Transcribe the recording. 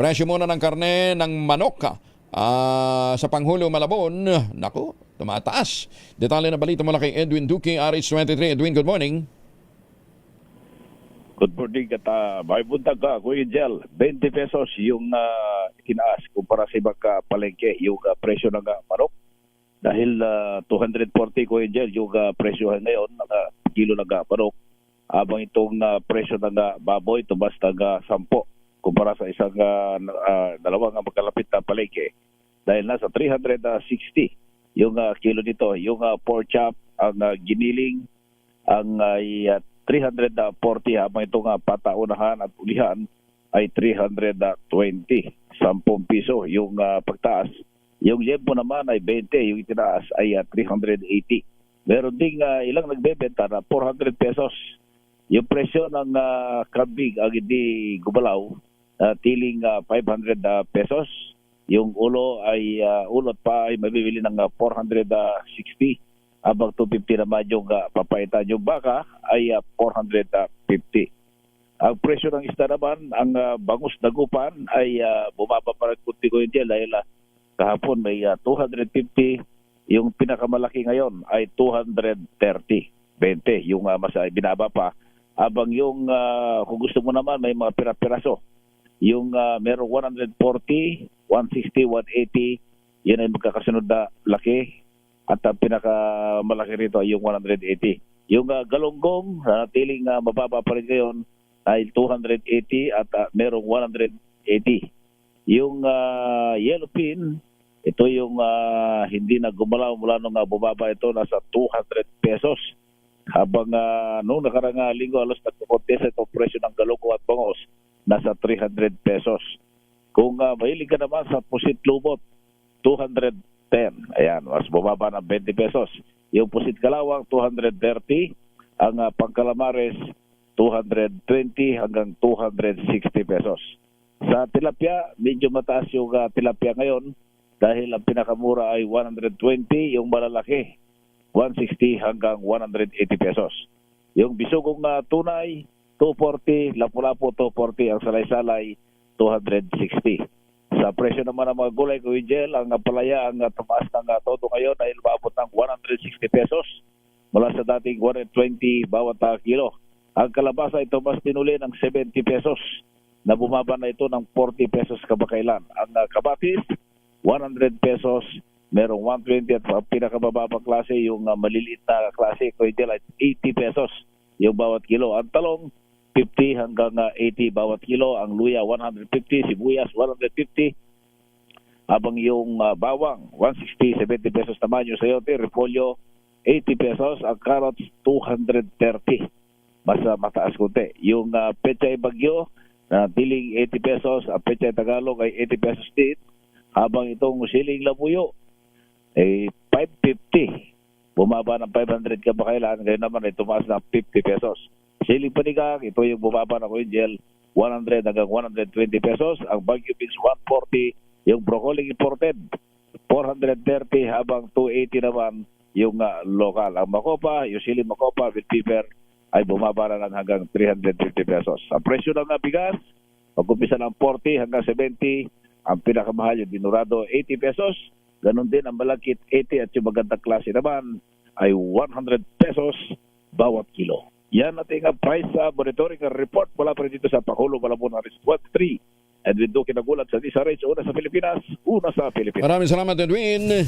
Presyo muna ng karne ng manok ah, sa Panghulo Malabon. Naku, tumataas. Detalye na balita mula kay Edwin Duque, RH23. Edwin, good morning. Good morning at uh, may buntag ka, Kuya Jel. 20 pesos yung uh, tinaas kumpara sa ibang uh, palengke yung uh, presyo ng uh, manok. Dahil uh, 240 Kuya Jel yung uh, presyo ngayon ng uh, kilo ng uh, manok. Habang itong uh, presyo ng uh, baboy tumas ng uh, 10 kumpara sa isang uh, uh, dalawang magkalapit na palengke. Dahil nasa 360 yung uh, kilo nito. Yung uh, pork chop, ang uh, giniling, ang uh, 340 habang itong uh, pataunahan at ulihan ay 320 10 piso yung uh, pagtaas. Yung yempo naman ay 20 yung itinaas ay uh, 380 meron ding uh, ilang nagbebenta na 400 pesos. Yung presyo ng uh, kambing ang hindi gumalaw uh, tiling uh, 500 uh, pesos yung ulo ay uh, ulot pa ay mabibili ng uh, 460 habang 250 naman yung uh, papaitan. Yung baka ay uh, 450. Ang presyo ng isda naman, ang uh, bangus na gupan ay uh, bumaba pa rin kunti ko yun dahil uh, kahapon may uh, 250. Yung pinakamalaki ngayon ay 230. 20 yung uh, mas ay binaba pa. Habang yung uh, kung gusto mo naman may mga pira-piraso. Yung uh, merong 140, 160, 180, yun ay magkakasunod na laki at ang pinakamalaki rito ay yung 180. Yung uh, galonggong na natiling uh, mababa pa rin ngayon ay 280 at uh, merong 180. Yung uh, yellow pin, ito yung uh, hindi na gumalaw mula nung uh, bumaba ito nasa 200 pesos. Habang uh, noong nakarang uh, linggo alos nagkukontesa itong presyo ng galonggong at bangos nasa 300 pesos. Kung uh, mahilig ka naman sa pusit lubot, 200 10. Ayan, mas bumaba ng 20 pesos. Yung pusit kalawang, 230. Ang uh, pangkalamares, 220 hanggang 260 pesos. Sa tilapia, medyo mataas yung uh, tilapia ngayon dahil ang pinakamura ay 120, yung malalaki, 160 hanggang 180 pesos. Yung bisugong uh, tunay, 240, lapu-lapu 240, ang salay-salay, 260 sa presyo naman ng mga gulay ko gel, ang palaya ang tumaas ng uh, todo ngayon ay lumabot ng 160 pesos mula sa dating 120 bawat uh, kilo. Ang kalabasa ay tumaas din uli ng 70 pesos na bumaba na ito ng 40 pesos kabakailan. Ang uh, kabatis, 100 pesos, merong 120 at ang pinakamababang klase, yung maliliit na klase gel ay 80 pesos yung bawat kilo. Ang talong, 50 hanggang uh, 80 bawat kilo. Ang luya 150, sibuyas 150. Habang yung uh, bawang 160, 70 pesos naman yung sayote, repolyo 80 pesos, ang carrots 230. Mas uh, mataas kunti. Yung uh, pechay bagyo na tiling 80 pesos, ang pechay Tagalog ay 80 pesos din. Habang itong siling labuyo ay 550. Bumaba ng 500 ka ba kailan? Ngayon naman ay tumaas ng 50 pesos. Siling panigang, ito yung bumaba na ko yung gel, 100 hanggang 120 pesos. Ang Baguio beans, 140. Yung broccoli imported, 430 habang 280 naman yung uh, local. Ang makopa, yung siling makopa with pepper ay bumaba na lang hanggang 350 pesos. Ang presyo ng uh, bigas, mag-umpisa ng 40 hanggang 70. Ang pinakamahal yung dinurado, 80 pesos. Ganon din ang malakit, 80 at yung magandang klase naman ay 100 pesos bawat kilo. Yan ating uh, price uh, monitoring report mula pa rin dito sa Pakulo, Malabon, Aris 13. And with Duque nagulat sa Disa Race, una sa Pilipinas, una sa Pilipinas. Maraming salamat, Edwin.